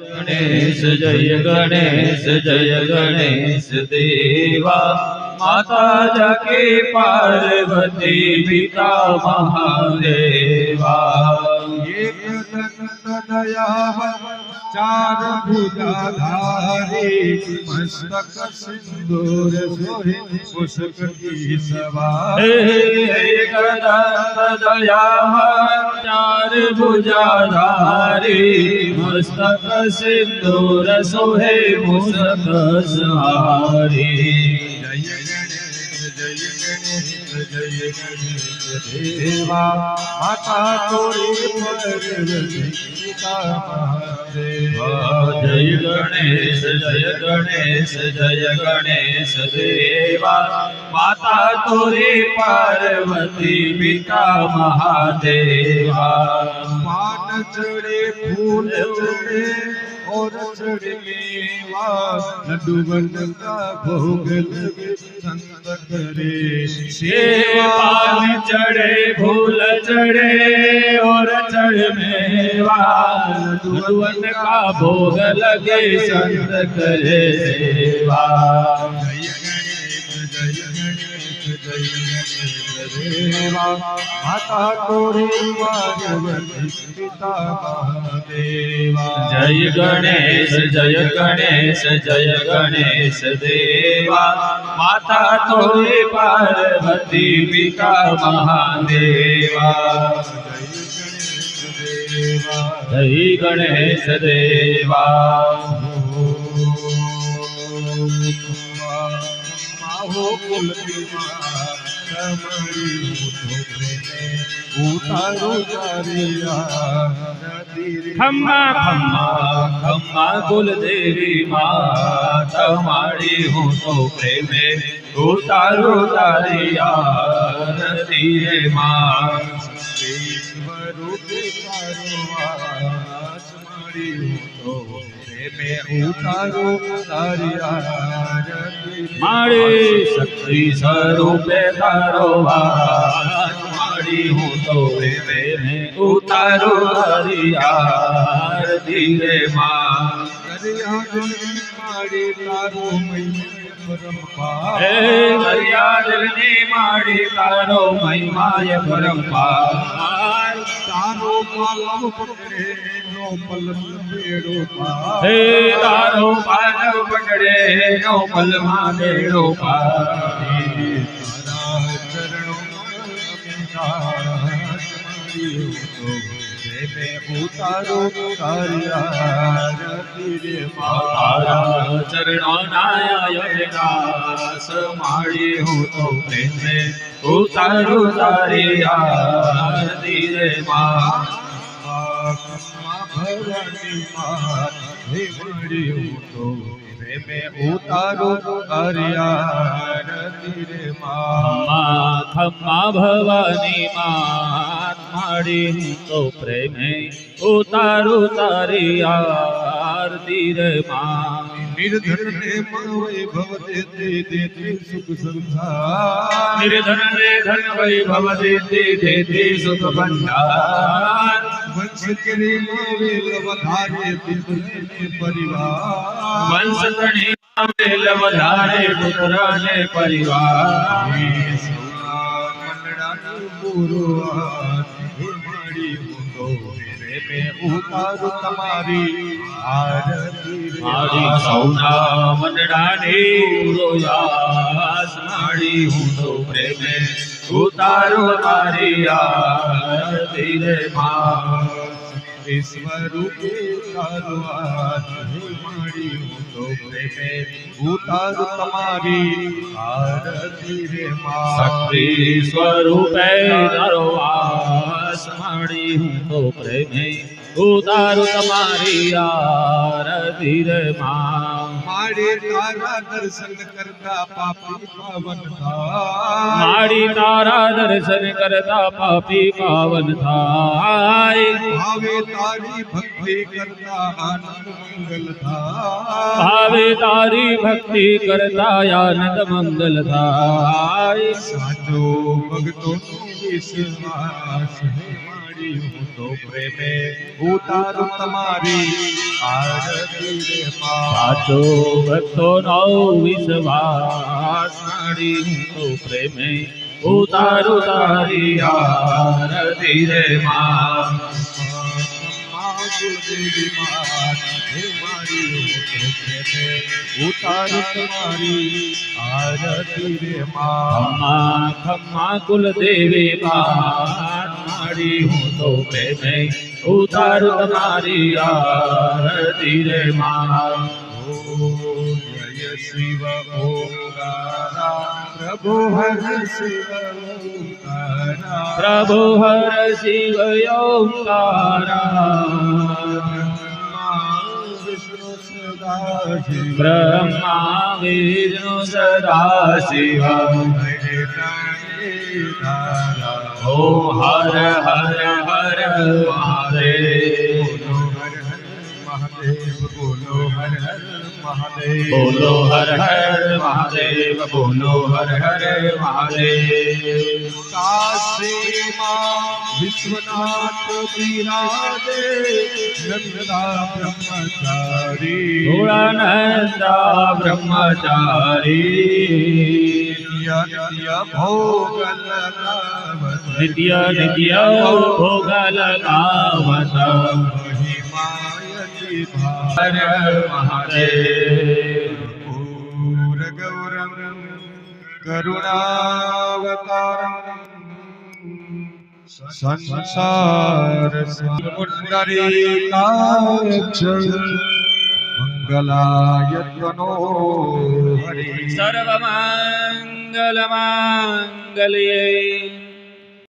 गणेश जय गणेश जय गणेश देवा। माता जाके पार्वती पिता महादेवा। एक दया चार भुजाधारी मस्तक सिंदूर सोहे, पुष्प की सवारी। चार भुजाधारी मस्तक सिंदूर सोहे, पुष्प सवारी। जय गणेश जय गणेश, देवा माता तोरे गीता महादेवा। जय गणेश जय गणेश जय गणेश, देवा माता तोरे पार्वती पिता महादेवा। चढ़े फूल चढ़े और चढ़े मेवा बन का भोग लगे संत करे। सेवा चढ़े फूल चढ़े और चढ़ मेवा लड्डूवन का भोग लगे संत करे सेवा। जय गणेश जय गणेश जय गणेश। देवा माता पिता महादेवा। जय गणेश जय गणेश जय गणेश देवा। माता तोरे पार्वती पिता महादेवा। जय गणेश देवा। जय गणेश देवा ઉતારો ખમ્મા ખમ્મા ખમ્મા કુલદેવી માં તમારી હું તો પ્રેમે ઉતારો તારી આરતી રે માં ઉતારો તારી આરતી મારી શક્તિ સ્વરૂપે તારો વાસ મારી હું તો વેને ઉતારો હરિયાર ધીરે માં. મારી તારો મહિમા પરમ પા તારો મહિમાય પરંપાર તારો પાલવ પકડે નો પલમ બેડો પા હે તારો પાલવ પકડે નો પલમાં બેડો પાર તારા ચરણો ઉતારો તારી આરતી રે મા તારા ચરણો નાય વિનાશ માડી હું તો પ્રેમે ઉતારું તારી આરતી રે માં ભવાની મળ્યું તો પ્રેમે ઉતારો તારી આરતી રે મા ખમ્મા ભવાની માડી તો પ્રેમે ઉતારું તારી આરતી રે માં निर्धन ने वैभव देते देते सुख संसार। निर्धन ने धन वैभव देते देते सुख भंडार। वंश करे मावे लवधारे पुत्र ने परिवार। वंश करे मावे लवधारे पुत्र ने परिवार। मंडड़ा पूरो माड़ी मुंदो પરિવાર ઉતારું તમારી આરતી. રે મારી સૌના મંડળાની રોયાસ માડી હું તો પ્રેમે. ઉતારું મારી આરતી રે મા. સ્વરૂપે તારો હાથ મળી હું તો પ્રેમે ઉતારું તમારી આરતી રે માં શક્તિ સ્વરૂપે તારો વાસ માડી હું તો પ્રેમે ઉતારું તમારી આરતી રે માં મારે તારા દર્શન કરતા પાપી પાવન થાય માડી તારા દર્શન કરતા પાપી પાવન થાય ભાવે તારી ભક્તિ કરતા આનંદ મંગલ થાય ભાવે તારી ભક્તિ કરતા આનંદ મંગલ થાય સાચો ભક્તોનો વિશ્વાસ હે મારી હું તો પ્રેમે ઉતારું તમારી આરતી રે મા સાચો ભક્તોનો વિશ્વાસ માડી હું તો પ્રેમે ઉતારું તારી આરતી રે માં ગુરુદેવી માત હે મારી હું તો પ્રેમે ઉતારું તમારી આરતી રે મા ખમ્મા ખમ્મા કુલદેવી માત तुम्हारी हूँ तो पे मैं उतार तुम्हारी आरती रे माँ। जय शिव ओंकारा प्रभु हर शिव प्रभु हर शिव ओंकारा। ब्रह्मा विष्णु सदा शिव। तारा Om Har Har Har Mahadev. बोलो हर हर महादेव बोलो हर हर महादेव। काशी माँ विश्वनाथ विराजे नंदा ब्रह्मचारी। नंदा ब्रह्मचारी। भोग नित्य भोग लगावत हर महादेव गौरं करुणावतारम् संसारमुण्डरीकाक्ष मङ्गलाय त्वनो हरि सर्वमङ्गलमाङ्गल्ये